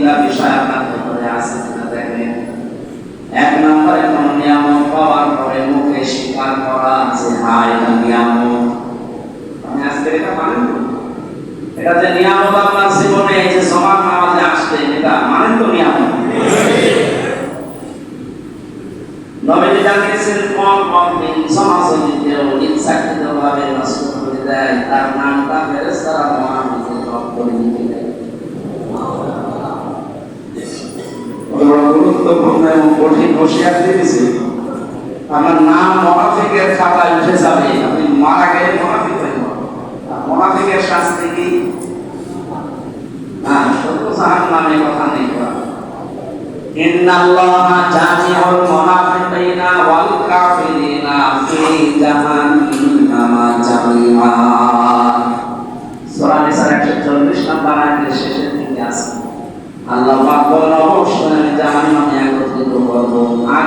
তিনটা বিষয় আপনার ভেতরে আছে কিনা দেখেন এক নম্বরে কোন নিয়ামত পাওয়ার পরে মুখে স্বীকার করা যে হ্যাঁ এটা নিয়ামত আমি আজকে এটা মানেন এটা যে নিয়ামত। আপনার জীবনে যে সমান নামাজে আসছে এটা মানেন তো নিয়ামত। নবীজি জানিয়েছেন কোন কোন দিন সমাজনীতিও ইচ্ছাকৃতভাবে নষ্ট করে দেয় তার নামটা ফেরেশতারা মহানবীকে ড্রপ করে নিয়ে গুরুত্বপূর্ণ এবং কঠিন হুঁশিয়ার দিয়েছে আমার নাম মোনাফিকের খাতায় উঠে যাবে। আপনি মারা গেলে মোনাফিক হয়ে। আর শাস্তি কি? না, সত্য জাহান নামে কথা নেই। করা إن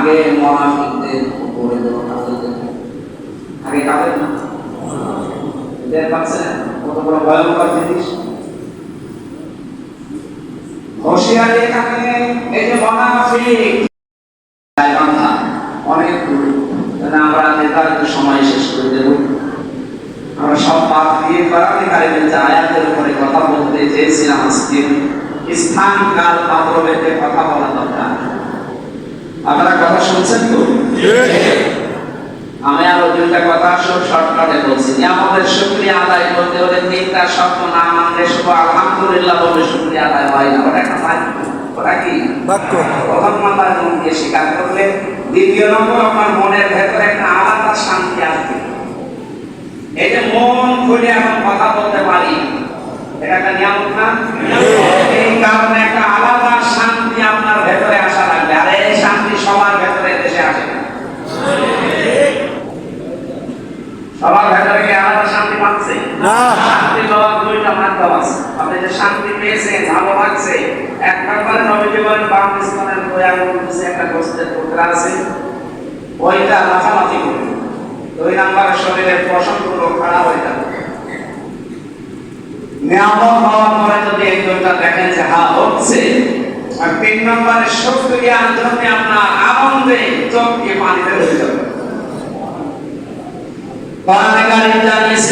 আগে মুনাফিকদের উপরে আগে না? সময় শেষ করে আমরা কথা বলতে চেয়েছিলাম আজকে। স্থান, কাল, পাত্র কথা বলা দরকার। আপনারা কথা শুনছেন তো? আমি আরও দুইটা কথা সব শর্টকাটে বলছি। আমাদের শুকরিয়া আদায় করতে হলে তিনটা শব্দ না মানলে শুধু আলহামদুলিল্লাহ বলে শুকরিয়া আদায় হয় না। ওটা একটা ওটা কি? প্রথম নাম্বার মনকে স্বীকার করলে দ্বিতীয় নম্বর আপনার মনের ভেতরে একটা আলাদা শান্তি আসবে। এই যে মন খুলে এখন কথা বলতে পারি এটা একটা নিয়ামত না? এই কারণে একটা আলাদা শান্তি আপনার ভেতরে আসা লাগবে আর এই শান্তি সবার ভেতরে দেশে আসে না সবার ভেতরে কি আলাদা শান্তি পাচ্ছে না। শান্তি পাওয়ার মুকাদ্দামাস আপনি যে শান্তি পেয়েছেন, ভালো লাগছে। এক নম্বরে নবীজীবন পাকিস্তানের বয়ান বলতেছে একটা গোস্তের পুত্র আছে। ওইটা মাথামাতি করবে দুই নম্বরে শরীরের পশমগুলো খাড়া হয়ে যাবে। নিয়ামত হওয়ার পরে যদি দেখেন যে, হা, হচ্ছে। আর তিন নম্বরে আন্দোলনে আপনার আনন্দে চোখ পানিতে হয়ে যাবে। জানিয়েছে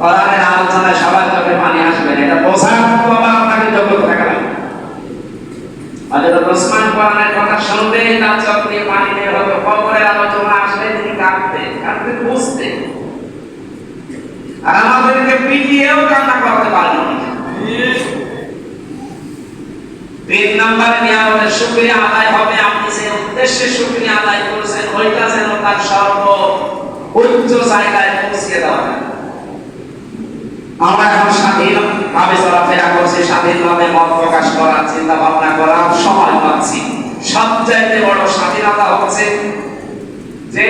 কোরআনের আলোচনায় সবার চোখে পানি আসবে। এটা বোঝার মতো আপনাকে যোগ্যতা থাকা লাগবে হযরত কোরআনের কথা শুনতেই তার চোখ দিয়ে পানি বের হতো কবরের আলোচনা আসলে তিনি কাঁদতেন কাঁদতে বুঝতেন আর আমাদেরকে পিটিয়েও কান্না করতে পারেন। তিন নম্বরে নিয়ামতের শুকরিয়া আদায় হবে, আপনি যে উদ্দেশ্যে শুকরিয়া আদায় করেছেন, ওইটা যেন তার সর্ব উচ্চ জায়গায় পৌঁছে দেওয়া যায় আমরা এখন স্বাধীন ভাবে চলাফেরা করছি মত প্রকাশ করার চিন্তা ভাবনা করার সময় পাচ্ছি সবচাইতে বড় স্বাধীনতা হচ্ছে যে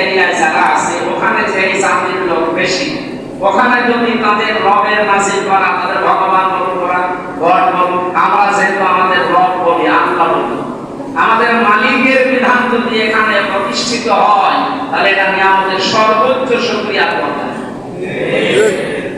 এরিয়ায় যারা আছে, ওখানে যে লোক বেশি, ওখানে যদি তাদের রবের নাজিল করা, তাদের ভগবান বলুন করা গড বলুন, আমরা যেহেতু আমাদের রব বলি, আল্লাহ আমাদের মালিকের বিধান যদি এখানে প্রতিষ্ঠিত হয়, তাহলে এটা নিয়ে আমাদের সর্বোচ্চ হবে।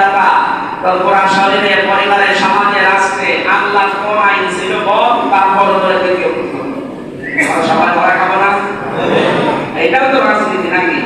দাতা কোরআন শরীরে পরিবারে সমাজে রাষ্ট্রে আল্লাহ কোন আইন ছিল বল তার বড় ধরে কেউ সবাই ধরা খাব না এটাও তো রাজনীতি নাকি?